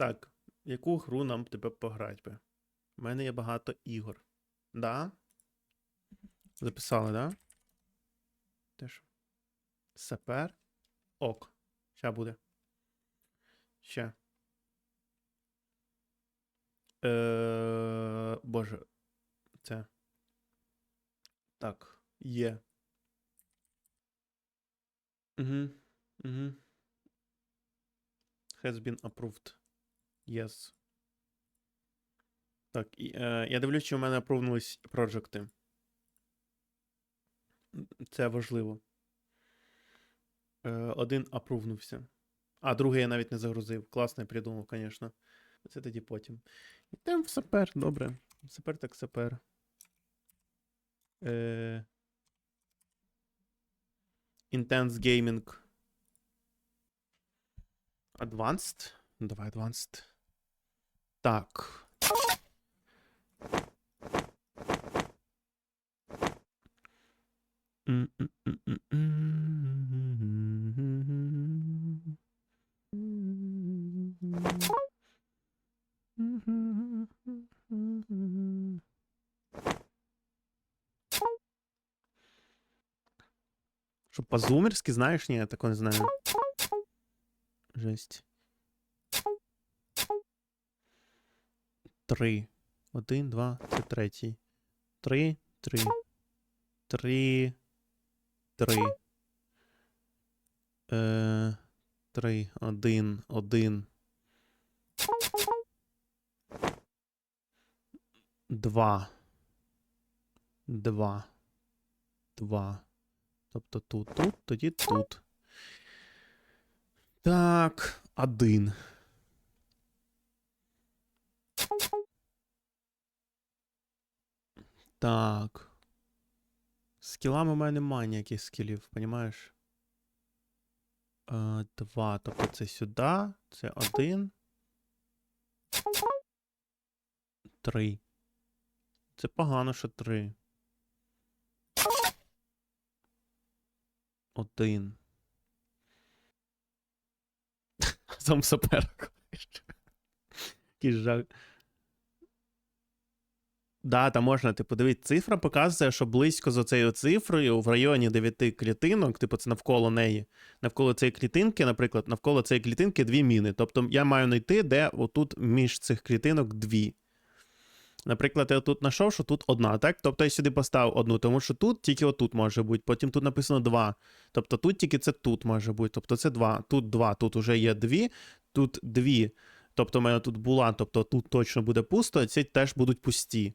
Так, яку гру нам тебе пограти би? У мене є багато ігор. Да? Записали, да? Теж. Сапер. Ок. Ща буде. Ще. Е, боже. Це. Так. Є. Угу. Угу. Has been approved. Yes. Так, і, е, я дивлюсь, чи у мене апрувнулись проджекти. Це важливо. Е, один апрувнувся. А, другий я навіть не загрузив. Класно я придумав, звісно. Це тоді потім. Йдемо в сапер, добре. Сапер так сапер. Е... Intense Gaming. Advanced. Давай Advanced. Так. Що по-зумерськи знаєш? Ні, я такого не знаю. Жесть. Три. Один, два, це третій. Три, три. Три. Три. Е, три. Один. Один. Два. Два. Два. Тобто тут, тут, тоді тут. Так, один. Так. Скілами у мене немає ніяких скілів, понімаєш? Е, два. Тобто це сюди, це один. Три. Це погано, що три. Один. Сам сапер. Який жах. Да, там можна, типу, дивіться, цифра показує, що близько за цією цифрою в районі 9 клітинок, типу, це навколо неї. Навколо цієї клітинки, наприклад, навколо цієї клітинки дві міни. Тобто я маю знайти, де отут між цих клітинок дві. Наприклад, я тут знайшов, що тут одна, так? Тобто я сюди поставив одну, тому що тут тільки отут може бути. Потім тут написано два. Тобто тут тільки це тут може бути. Тобто це два. Тут два, тут вже є дві, тут дві. Тобто в мене тут була, тобто тут точно буде пусто, а ці теж будуть пусті.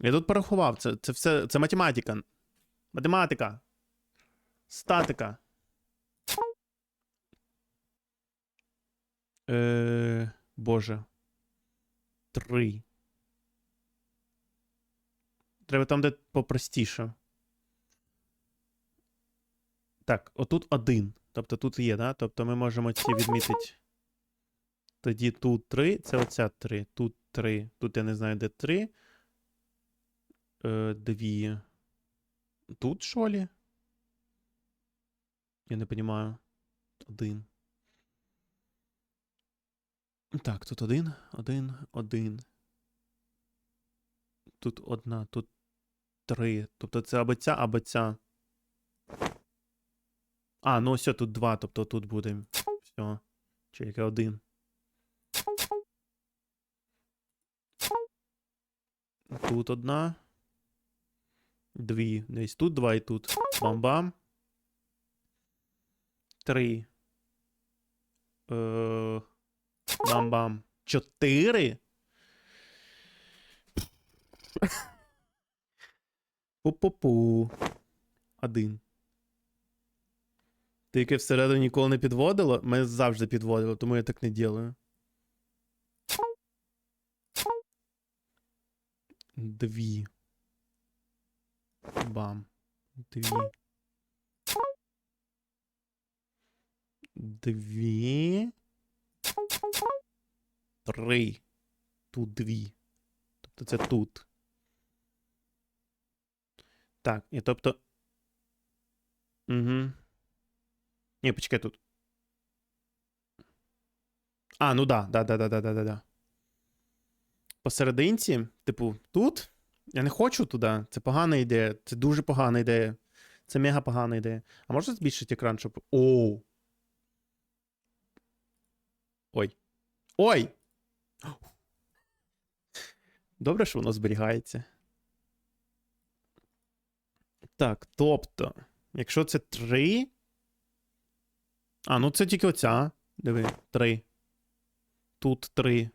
Я тут порахував, це, це все. Це математика. Математика. Статика. Е, Боже. Три. Треба там, де попростіше. Так, отут один. Тобто тут є, да? Тобто ми можемо ці відмітити. Тоді тут три, це оця три. Тут три. Тут я не знаю, де три. Е, дві. Тут що лі? Я не розумію. Один. Так, тут один, один, один. Тут одна, тут три. Тобто це або ця, або ця. А, ну ось тут два, тобто тут буде. Все. Яке один. Тут одна. Дві. Десь тут два і тут. Бам-бам. Три. Е... Бам-бам. Чотири? Пу-пу-пу. Один. Ти яке всередину ніколи не підводило? Мене завжди підводило, тому я так не ділаю. Дві. Бам. Дві. Дві. Три. Тут дві. Тобто це тут. Так, і тобто. Угу. Ні, почекай тут. А, ну да, да, да, да, да, да, да. Посерединці, типу, тут. Я не хочу туди. Це погана ідея. Це дуже погана ідея. Це мега погана ідея. А можна збільшити екран, щоб. Оу. Ой. Ой! Добре, що воно зберігається. Так, тобто, якщо це 3. А, ну це тільки оця. Диви, 3. Тут 3.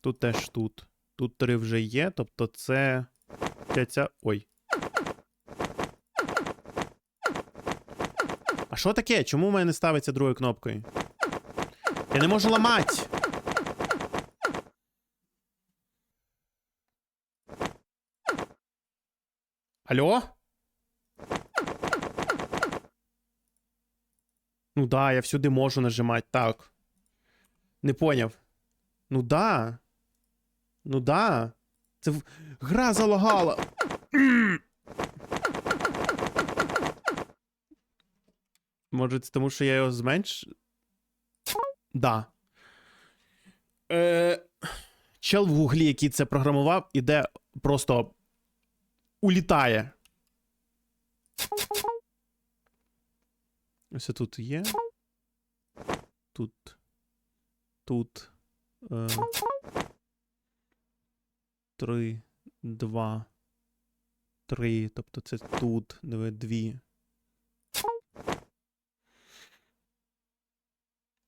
Тут теж тут. Тут 3 вже є, тобто це. Ця. Ой. А що таке? Чому в мене не ставиться другою кнопкою? Я не можу ламати. Алло? Ну да, я всюди можу нажимати. Так. Не поняв. Ну да. Ну да. Це гра залагала. Може, це тому, що я його зменш. Да. Е... Чел в гуглі, який це програмував, іде просто улітає. Ось тут є. Тут. Тут. Е... Три, два, три. Тобто це тут, диви, дві.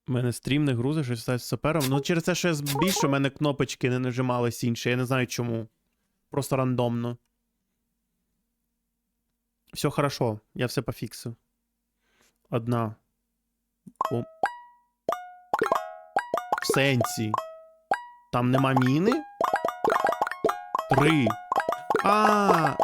У мене стрім не грузить, щось стає з сапером. Ну, через те, що я збільшу, у мене кнопочки не нажимались інші. Я не знаю чому. Просто рандомно. Все хорошо, я все пофіксив. Одна. О. В сенсі. Там нема міни? Ry. A.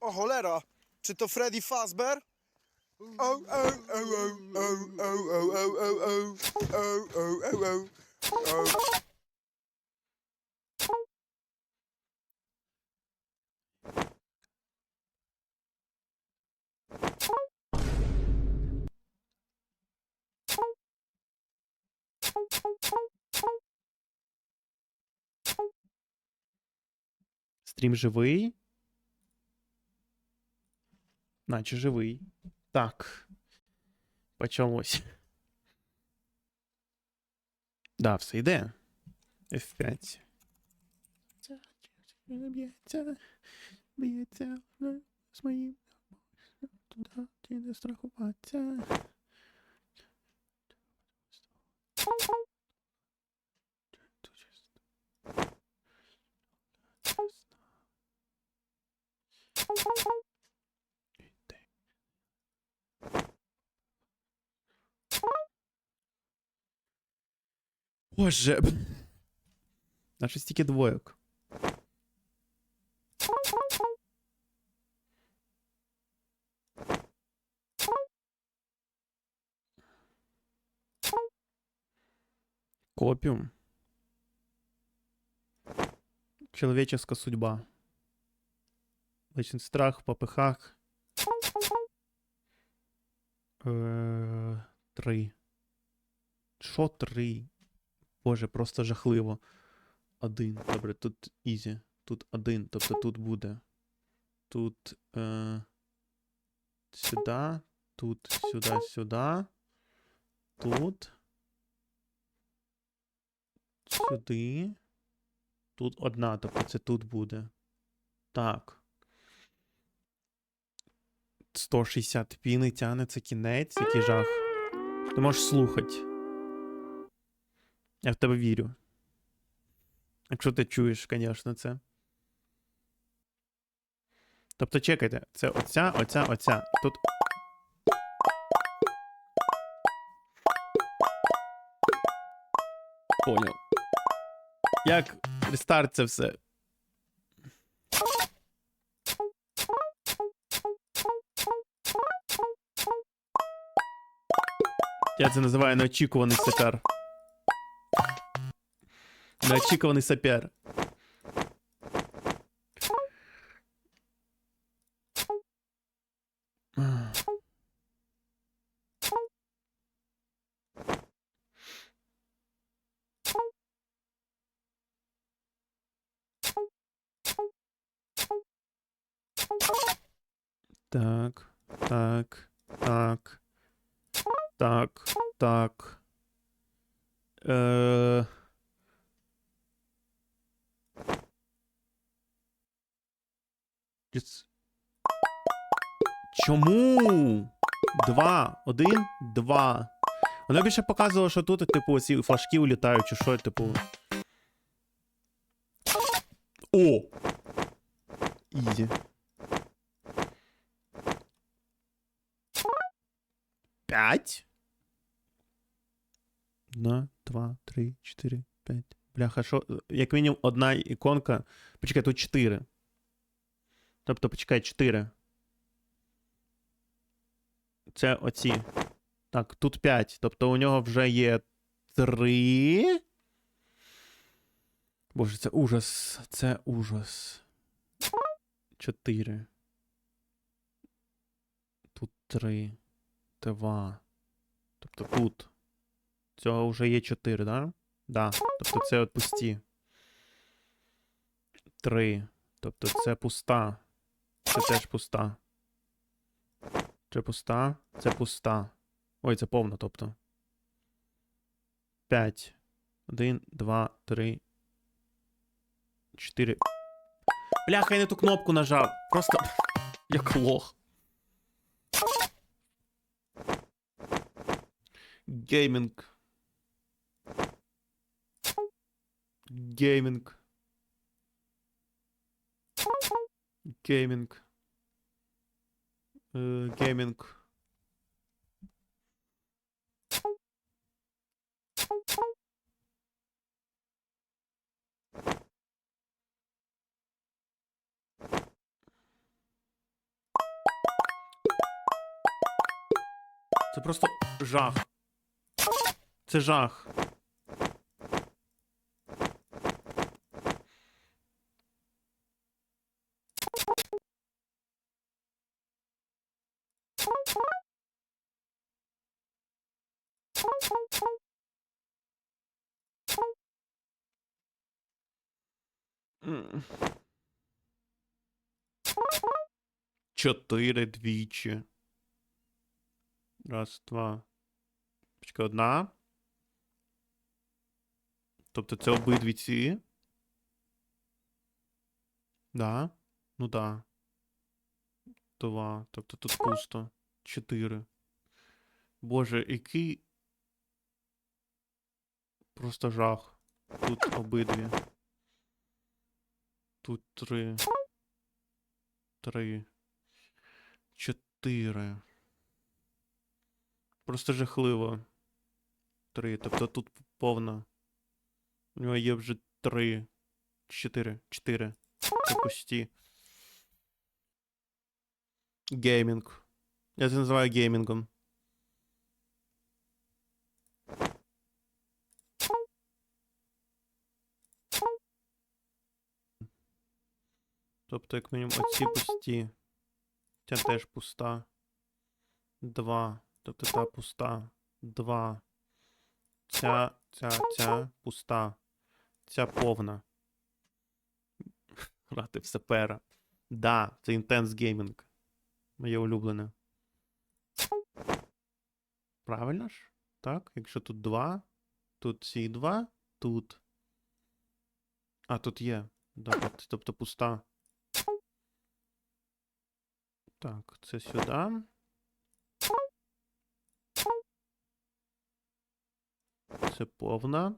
O cholera! Czy to Freddy Fazbear? Стрім живий. Наче живий. Так. Почалось. Да, все йде. F5. Б'ється. Б'ється з моїм. Туди чи не страхуватися. Боже. Наше стільки двоєк. Копиум. Человеческая судьба. Вечный страх в попихах. Е, Три. Що три? Боже, просто жахливо. Один. Добре, тут ізі. Тут один, тобто тут буде. Тут. Е, сюди. Тут, сюди, сюди. Тут. Сюди. Тут одна, тобто це тут буде. Так. 160 піни тягнеться кінець, який жах. Ти можеш слухати. Я в тебе вірю. Якщо ти чуєш, звісно, це. Тобто, чекайте, це оця, оця, оця. Тут. Поняв. Як рестарт це все? Я це називаю неочікуваний стикар. Неочікуваний сапер. Два. Воно більше показувало, що тут, типу, ці флажки улітають, чи що, типу. О! Ізі. П'ять? Одна, два, три, чотири, п'ять. Бляха, що? Як мінімум одна іконка. Почекай, тут чотири. Тобто, почекай, чотири. Це оці. Так, тут 5. Тобто у нього вже є 3. Боже, це ужас. Це ужас. 4. Тут 3. 2. Тобто тут. Цього вже є 4, да? Да. Тобто це от пусті. 3. Тобто це пуста. Це теж пуста. Це пуста. Це пуста. Ой, це повна, тобто. 5. 1, 2, 3. 4. Бляха, я не ту кнопку нажав. Просто. Як лох. Геймінг. Геймінг. Геймінг. Е, Геймінг. Це просто жах. Це жах. Чотири двічі. Раз, два. Почекай, одна. Тобто це обидві ці. Да. Ну да. Два. Тобто тут пусто. Чотири. Боже, який. Просто жах. Тут обидві. Тут три. Три. Чотири. Просто жахливо. Три. Тобто тут повна. У нього є вже три. Чотири. Чотири. Це пусті. Геймінг. Я це називаю геймінгом. Тобто, як мінімум, оці пусті. Ця теж пуста. Два. Тобто та пуста. Два. Ця, ця, ця пуста. Ця повна. Грати в сапера. Да, це Intense Gaming. Моє улюблене. Правильно ж? Так? Якщо тут два, тут ці два, тут. А, тут є. Да, тобто пуста. Так, це сюди. Це повна.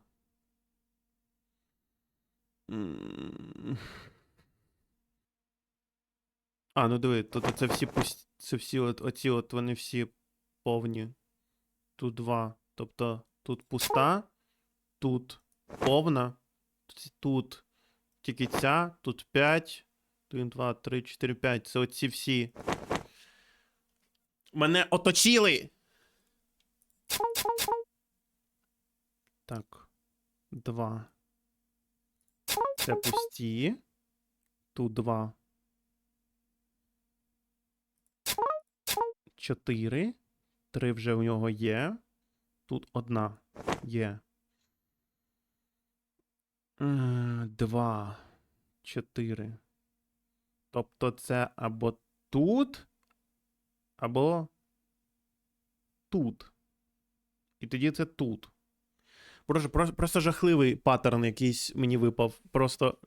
А, ну диви, тут це всі пусть... Це всі от, оці от вони всі повні. Тут два. Тобто тут пуста, тут повна, тут тільки ця, тут 5. 1, 2, 3, 4, 5. Це оці всі. Мене оточили! Так. Два. Це пусті. Тут два. Чотири. Три вже у нього є. Тут одна є. Е, Два. Чотири. Тобто це або тут, або тут. І тоді це тут. Просто, просто, жахливий паттерн якийсь мені випав. Просто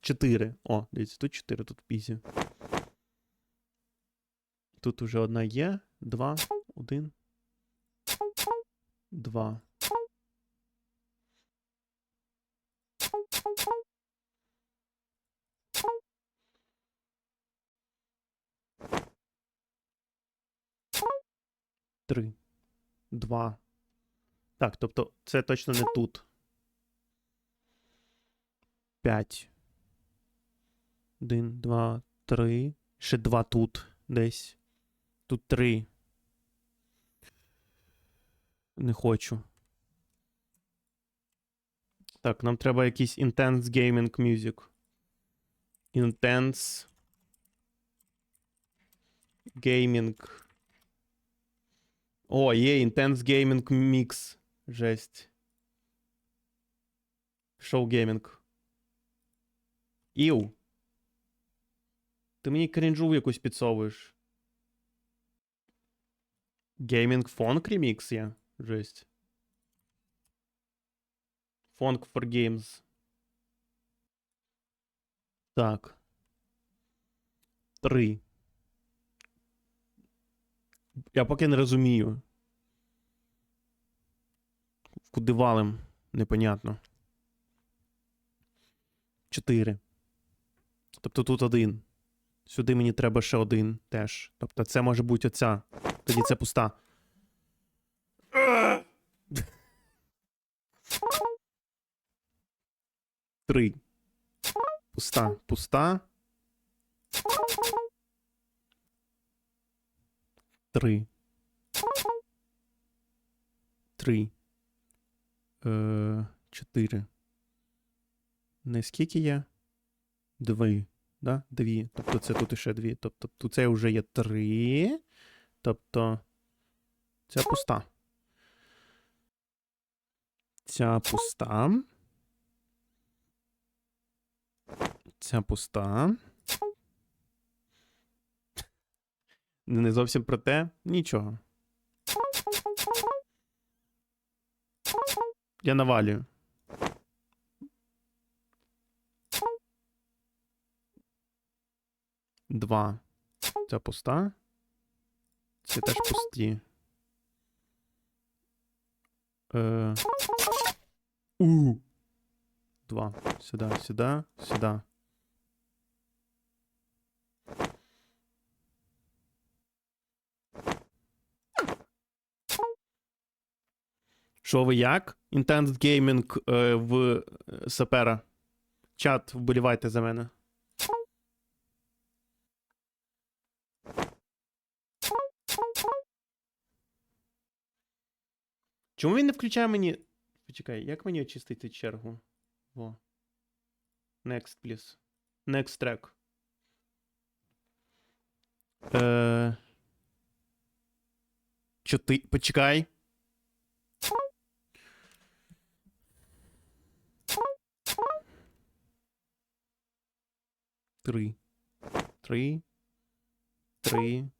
4. О, дивіться, тут 4, тут 8. Тут уже одна є. Два. Один. Два. Три. Два. Так, тобто це точно не тут. П'ять. Один, два, три. Ще два тут десь. Тут три. Не хочу. Так, нам треба якийсь Intense Gaming Music. Intense Gaming. О, є Intense Gaming Mix. Жесть. Шоу геймінг. Іу. Ти мені крінжу якусь підсовуєш. Геймінг фонк ремікс є. Жесть. Фонк for games. Так. Три. Я поки не розумію. Куди валим? Непонятно. Чотири. Тобто тут один. Сюди мені треба ще один теж. Тобто це може бути оця. Тоді це пуста. Три. Пуста. Пуста. Три. Три. Е, чотири. Не скільки є? Дві. Да? Дві. Тобто це тут іще дві. Тобто тут це вже є три. Тобто. Ця пуста. Ця пуста. Ця пуста. Не зовсім про те. Нічого. Я навалюю. Два. Ця пуста. Ці теж пусті. Е... У. Два. Сюди, сюди, сюди. Що ви як? Intense Gaming е, в е, Сапера. Чат, вболівайте за мене. Чому він не включає мені. Почекай, як мені очистити чергу? Во. Next, please. Next track. Е... Чоти... Почекай. Три. Три. Три.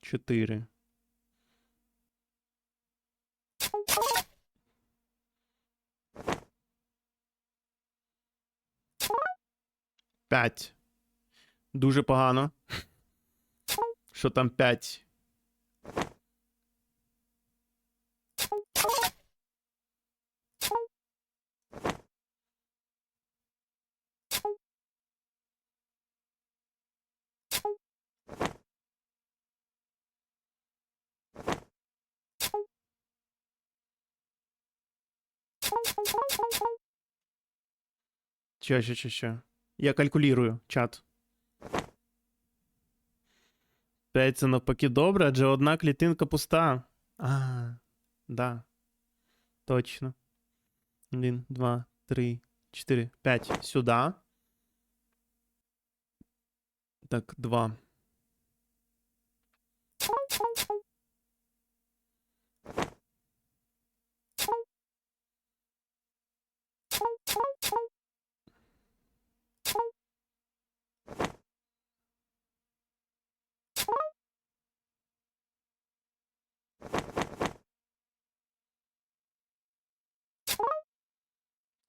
Чотири. П'ять. Дуже погано. Що там п'ять? Що, що, що, що? Я калькулірую чат. 5 це навпаки добре, адже одна клітинка пуста. А, да. Точно. Один, два, три, чотири, п'ять. Сюди. Так, два.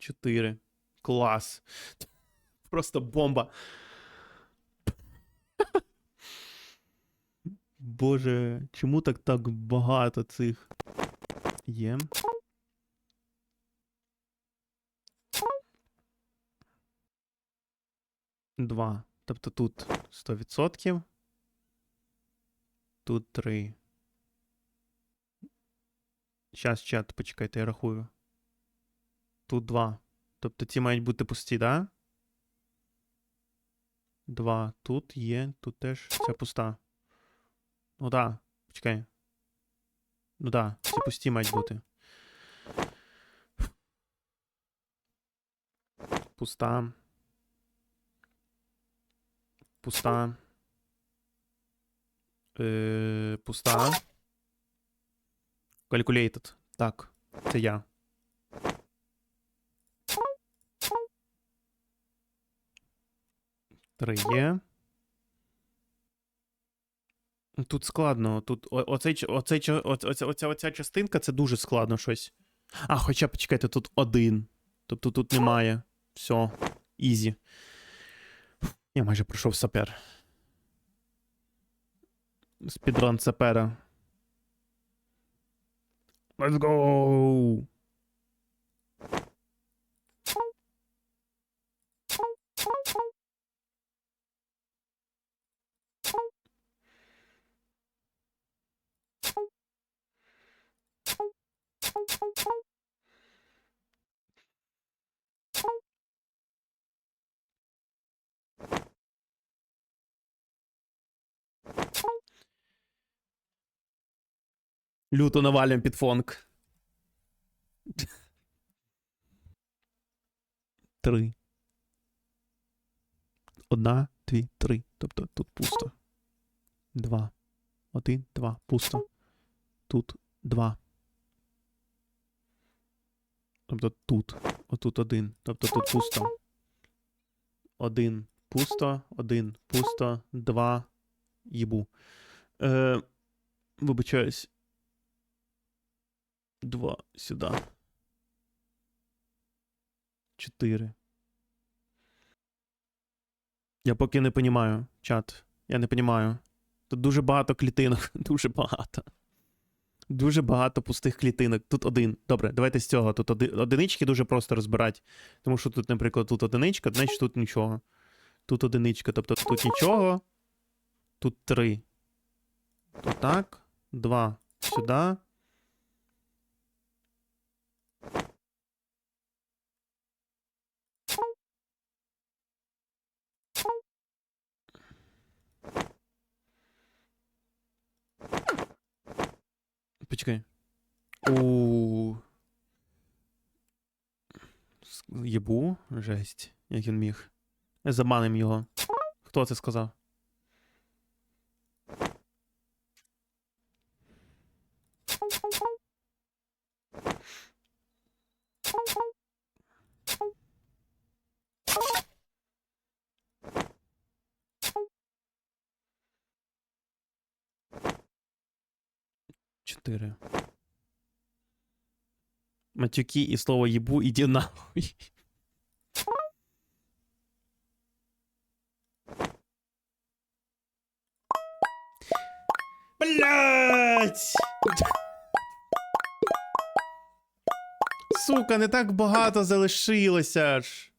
Чотири. Клас. Просто бомба. Боже, чому так так багато цих є? Два. Тобто тут 100%. Тут 3. Щас, чат, почекайте, я рахую. Тут 2. Тобто ці мають бути пусті, да? 2. Тут є, тут теж ця пуста. Ну да, почекай. Ну да, ці пусті мають бути. Пуста. Пуста. Е, пуста. Calculated. Так, це я. Три. Тут складно. Тут оцей, оцей, оця, оця, оця частинка це дуже складно щось. А, хоча почекайте, тут один. Тобто тут немає. Все. Ізі. Я майже пройшов сапер. Спідран сапера. Let's go! Люто навалюємо під фонк. Три. Одна, дві, три. Тобто тут пусто. Два. Один, два. Пусто. Тут два. Тобто тут. Отут один. Тобто тут пусто. Один. Пусто. Один. Пусто. Два. Їбу. Е, вибачаюсь. Два сюди. Чотири. Я поки не понімаю, чат. Я не понімаю. Тут дуже багато клітинок. Дуже багато. Дуже багато пустих клітинок. Тут один. Добре, давайте з цього. Тут оди... одинички дуже просто розбирати. Тому що тут, наприклад, тут одиничка, значить тут нічого. Тут одиничка, тобто тут нічого. Тут три. Тут так. Два. Сюди. Почекай. У. Єбу, жесть, як він міг. Заманим його. Хто це сказав? Чотири. Матюки і слово єбу іди нахуй. Блять! Сука, не так багато залишилося ж.